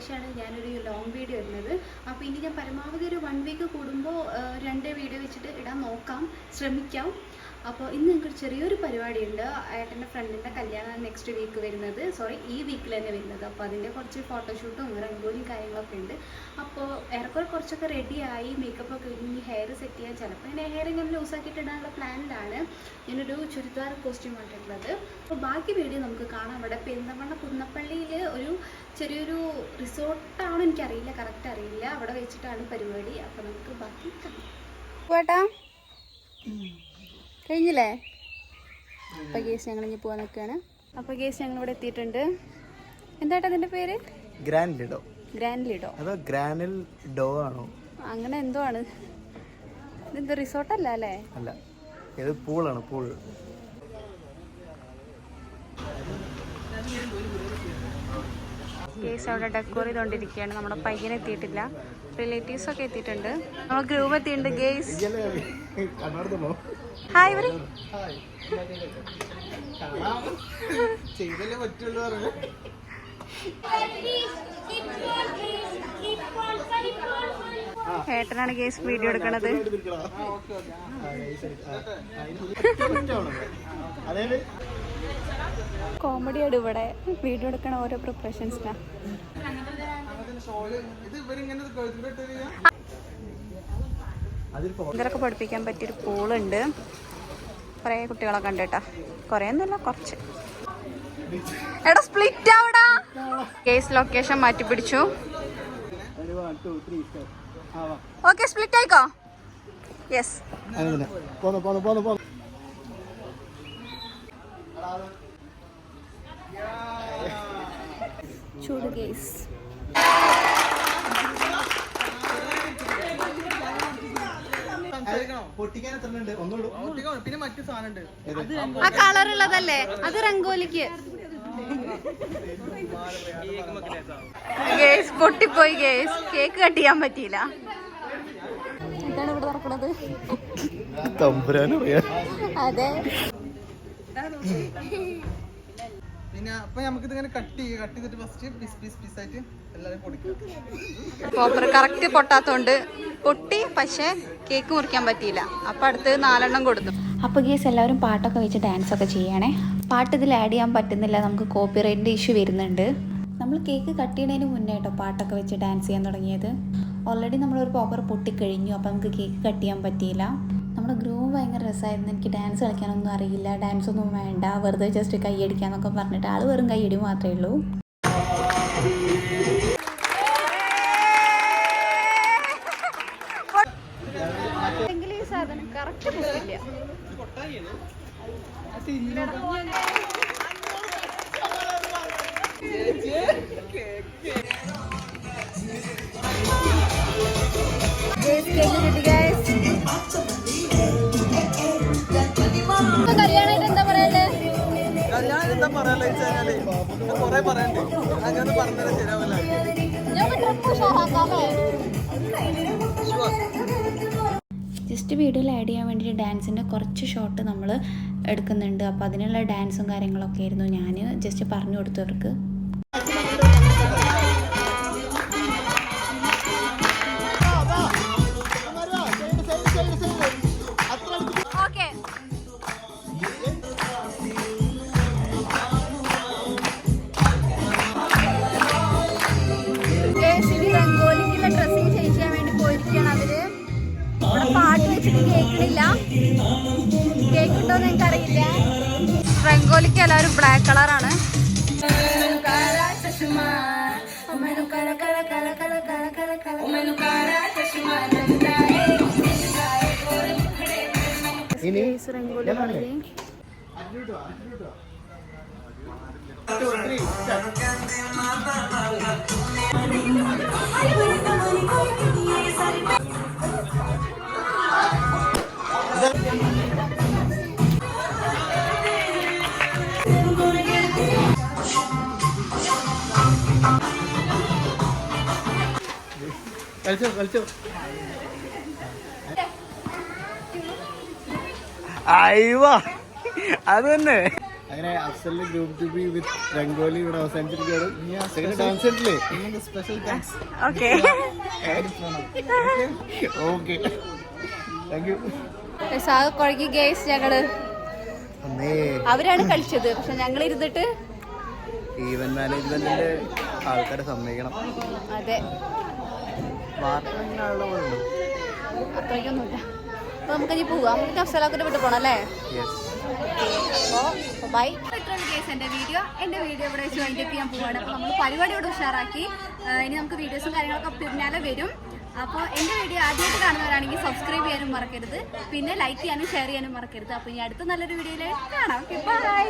ശേഷമാണ് ഞാനൊരു long video ഇടുന്നത്. അപ്പോൾ ഇനി ഞാൻ പരമാവധി ഒരു വൺ വീക്ക് കൂടുമ്പോൾ രണ്ട് വീഡിയോ വെച്ചിട്ട് ഇടാൻ നോക്കാം. ശ്രമിക്കാം. അപ്പോൾ ഇന്ന് ഞങ്ങൾക്ക് ചെറിയൊരു പരിപാടിയുണ്ട്. ഏട്ടന്റെ ഫ്രണ്ടിന്റെ കല്യാണം നെക്സ്റ്റ് വീക്ക് വരുന്നത്. സോറി ഈ വീക്കിൽ തന്നെ വരുന്നത്. അപ്പോൾ അതിന്റെ കുറച്ച് ഫോട്ടോഷൂട്ടും റംഗോലിയും കാര്യങ്ങളൊക്കെ ഉണ്ട്. അപ്പോൾ ഏറെക്കുറെ കുറച്ചൊക്കെ റെഡിയായി മേക്കപ്പ് ഒക്കെ ഇനി ഹെയർ സെറ്റ് ചെയ്യാൻ. ചിലപ്പോൾ ഞാൻ ഹെയർ ഞാൻ ലൂസാക്കിയിട്ട് ഇടാനുള്ള പ്ലാനിലാണ് ഞാനൊരു ചുരിദാർ കോസ്റ്റ്യൂം കണ്ടിട്ടുള്ളത് അപ്പോൾ ബാക്കി വീഡിയോ നമുക്ക് കാണാം. അവിടെ പെരിന്തമണ്ണ കുന്നപ്പള്ളിയിൽ ഒരു ചെറിയൊരു റിസോർട്ടാണോ എനിക്കറിയില്ല. കറക്റ്റ് അറിയില്ല. അവിടെ വെച്ചിട്ടാണ് പരിപാടി. അപ്പോൾ നമുക്ക് ബാക്കി കാണാം. കഴിഞ്ഞില്ലേ? അപ്പോൾ കേസ് ഞങ്ങൾ ഇനി പോകാൻ നിൽക്കുകയാണ് അപ്പോൾ കേസ് ഞങ്ങൾ ഇവിടെ എത്തിയിട്ടുണ്ട്. എന്താട്ടാ അതിന്റെ പേര്? Grand Lido. Grand Lido. അതോ ഗ്രാനിൽ ഡോ ആണോ? അങ്ങനെ എന്തോ ആണ്. ഇതെന്തോ റിസോർട്ടല്ല അല്ലേ അല്ല? ഇത് പൂളാണ് പൂൾ. കേസ് അവിടെ ഡെക്കോർ ചെയ്തുകൊണ്ടിരിക്കുകയാണ് നമ്മുടെ പയ്യൻ എത്തിയിട്ടില്ല. റിലേറ്റീവ്സ് ഒക്കെ എത്തിയിട്ടുണ്ട്. നമ്മൾ ഗ്രൂപ്പ് എത്തിയിട്ടുണ്ട് ഗേസ് ഹായ് ഇവർ. ചെയ്തല്ലേ പറ്റുള്ളൂ പറഞ്ഞു ഏട്ടനാണ് കേസ് വീഡിയോ എടുക്കണത്. കോമഡിയാണ് ഇവിടെ. വീഡിയോ എടുക്കണ ഓരോ പ്രിപ്പറേഷൻസിലാണ് ഇത് ഇവരിങ്ങനെ കഴുത്തിലിട്ട് അതിൽ ഇവരൊക്കെ പഠിപ്പിക്കാൻ പറ്റിയൊരു പൂളുണ്ട്. കുറേ കുട്ടികളൊക്കെ ഉണ്ട് കേട്ടോ കുറേ ഒന്നുമില്ല കുറച്ച്. എടാ സ്പ്ലിറ്റ് ആവടാ. കേസ് ലൊക്കേഷൻ മാറ്റി പിടിച്ചു. ഓക്കെ സ്പ്ലിറ്റ് ആയിക്കോ? യെസ് ചൂട് കേസ് പൊട്ടിക്കാൻ എത്ര ഉണ്ട്? ഒന്നുള്ളൂ. പിന്നെ മറ്റു സാധനം ആ കളർ ഉള്ളതല്ലേ? അത് റംഗോലിക്ക് ഗേസ് പൊട്ടിപ്പോയി ഗേസ്. കേക്ക് കട്ട് ചെയ്യാൻ പറ്റിയില്ല. എന്താണ് ഇവിടെ നടക്കുന്നത് തമ്പുരാനറിയാ അതെ പിന്നെ അപ്പൊ നമുക്ക് ഇതിങ്ങനെ കട്ട് ചെയ്യുക കട്ട് ചെയ്തിട്ട് ഫസ്റ്റ് പീസ് പീസ് പീസ് ആയിട്ട് എല്ലാവരും പൊടിക്കുക പോപ്പർ കറക്റ്റ് പൊട്ടാത്തോണ്ട് പൊട്ടി പക്ഷേ കേക്ക് മുറിക്കാൻ പറ്റിയില്ല. അപ്പൊ അടുത്ത് നാലെണ്ണം കൊടുത്തു. അപ്പോൾ ഗേസ് എല്ലാവരും പാട്ടൊക്കെ വെച്ച് ഡാൻസ് ഒക്കെ ചെയ്യണേ. പാട്ട് ഇതിൽ ആഡ് ചെയ്യാൻ പറ്റുന്നില്ല നമുക്ക് കോപ്പിറൈറ്റിന്റെ ഇഷ്യൂ വരുന്നുണ്ട്. നമ്മൾ കേക്ക് കട്ട് ചെയ്യുന്നതിന് മുന്നേ കേട്ടോ പാട്ടൊക്കെ വെച്ച് ഡാൻസ് ചെയ്യാൻ തുടങ്ങിയത്. ഓൾറെഡി നമ്മളൊരു പോപ്പർ പൊട്ടിക്കഴിഞ്ഞു അപ്പോൾ നമുക്ക് കേക്ക് കട്ട് ചെയ്യാൻ പറ്റിയില്ല. നമ്മുടെ ഗ്രൂപ്പ് ഭയങ്കര രസമായിരുന്നു എനിക്ക് ഡാൻസ് കളിക്കാനൊന്നും അറിയില്ല. ഡാൻസ് ഒന്നും വേണ്ട. വെറുതെ ജസ്റ്റ് കൈയടിക്കാന്നൊക്കെ പറഞ്ഞിട്ട് ആൾ വെറും കൈയടി മാത്രമേ ഉള്ളൂ. കറക്റ്റ് എന്താ പറയാനുള്ള വെച്ചാൽ കൊറേ പറയണ്ട്. അങ്ങനെ പറഞ്ഞാൽ ശരിയാവില്ല. ജസ്റ്റ് വീഡിയോയിൽ ആഡ് ചെയ്യാൻ വേണ്ടിയിട്ട് ഡാൻസിന്റെ കുറച്ച് ഷോട്ട് നമ്മൾ എടുക്കുന്നുണ്ട്. അപ്പോൾ അതിനുള്ള ഡാൻസും കാര്യങ്ങളൊക്കെ ആയിരുന്നു. ഞാൻ ജസ്റ്റ് പറഞ്ഞു കൊടുത്തു കേൾക്കുണ്ടോന്ന് എനിക്ക് അറിയില്ല റംഗോലിക്ക് എല്ലാവരും ബ്ലാക്ക് കളറാണ് ഇനി റംഗോലി കളിച്ചോ കളിച്ചോ. അയ്യോ അത് തന്നെ. അങ്ങനെ അഫ്സലിന്റെ group two B with rangoli ഇവിടെ അവസാനിച്ചിരിക്കുകയാണ്. Dance special thanks okay okay thank you zag കുഴക്കി ഗേസ് ഞങ്ങൾ. അവരാണ് കളിച്ചത്. പക്ഷെ ഞങ്ങൾ ഇരുന്നിട്ട് ഈവൻ മാനേജ്മെന്റിന്റെ ആൾക്കാരെ സമ്മതിക്കണം. അതെ. അത്രയ്ക്കൊന്നുമില്ല. അപ്പൊ നമുക്ക് ഇനി പോവാം. നമുക്ക് അഫ്സലാക്കിട്ട് വിട്ട് പോണം അല്ലേ? അപ്പോൾ ബൈ ഇത്രയുള്ള കേസ് എന്റെ വീഡിയോ എന്റെ വീഡിയോ ഇവിടെ വെച്ച് വൈൻഡപ്പ് ചെയ്യാൻ പോവാണ്. അപ്പോൾ നമ്മൾ പരിപാടി ഇവിടെ ഉഷാറാക്കി. ഇനി നമുക്ക് വീഡിയോസും കാര്യങ്ങളൊക്കെ പിന്നാലെ വരും. അപ്പോൾ എന്റെ വീഡിയോ ആദ്യമായിട്ട് കാണുന്നവരാണെങ്കിൽ സബ്സ്ക്രൈബ് ചെയ്യാനും മറക്കരുത്. പിന്നെ ലൈക്ക് ചെയ്യാനും ഷെയർ ചെയ്യാനും മറക്കരുത്. അപ്പോൾ ഇനി അടുത്ത നല്ലൊരു വീഡിയോയിൽ കാണാം. Okay bye